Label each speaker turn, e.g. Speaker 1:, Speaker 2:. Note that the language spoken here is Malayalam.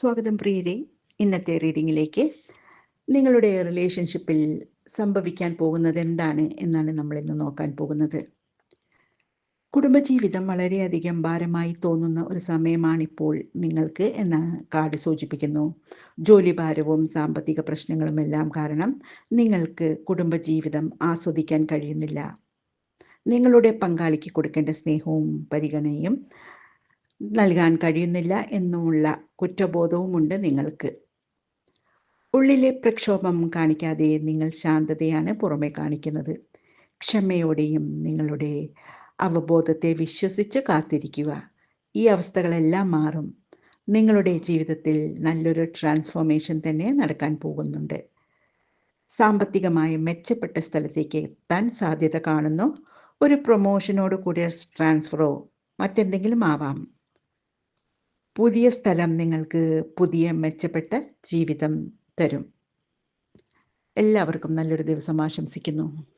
Speaker 1: സ്വാഗതം പ്രിയരെ. ഇന്നത്തെ റീഡിങ്ങിലേക്ക് നിങ്ങളുടെ റിലേഷൻഷിപ്പിൽ സംഭവിക്കാൻ പോകുന്നത് എന്താണ് എന്നാണ് നമ്മൾ ഇന്ന് നോക്കാൻ പോകുന്നത്. കുടുംബജീവിതം വളരെയധികം ഭാരമായി തോന്നുന്ന ഒരു സമയമാണിപ്പോൾ നിങ്ങൾക്ക് എന്ന് കാർഡ് സൂചിപ്പിക്കുന്നു. ജോലി ഭാരവും സാമ്പത്തിക പ്രശ്നങ്ങളും എല്ലാം കാരണം നിങ്ങൾക്ക് കുടുംബജീവിതം ആസ്വദിക്കാൻ കഴിയുന്നില്ല. നിങ്ങളുടെ പങ്കാളിക്ക് കൊടുക്കേണ്ട സ്നേഹവും പരിഗണനയും നൽകാൻ കഴിയുന്നില്ല എന്നുമുള്ള കുറ്റബോധവുമുണ്ട് നിങ്ങൾക്ക്. ഉള്ളിലെ പ്രക്ഷോഭം കാണിക്കാതെ നിങ്ങൾ ശാന്തതയാണ് പുറമെ കാണിക്കുന്നത്. ക്ഷമയോടെയും നിങ്ങളുടെ അവബോധത്തെ വിശ്വസിച്ച് കാത്തിരിക്കുക. ഈ അവസ്ഥകളെല്ലാം മാറും. നിങ്ങളുടെ ജീവിതത്തിൽ നല്ലൊരു ട്രാൻസ്ഫോർമേഷൻ തന്നെ നടക്കാൻ പോകുന്നുണ്ട്. സാമ്പത്തികമായി മെച്ചപ്പെട്ട സ്ഥലത്തേക്ക് എത്താൻ സാധ്യത കാണുന്നു. ഒരു പ്രൊമോഷനോട് കൂടിയ ട്രാൻസ്ഫറോ മറ്റെന്തെങ്കിലും ആവാം. പുതിയ സ്ഥലം നിങ്ങൾക്ക് പുതിയ മെച്ചപ്പെട്ട ജീവിതം തരും. എല്ലാവർക്കും നല്ലൊരു ദിവസം ആശംസിക്കുന്നു.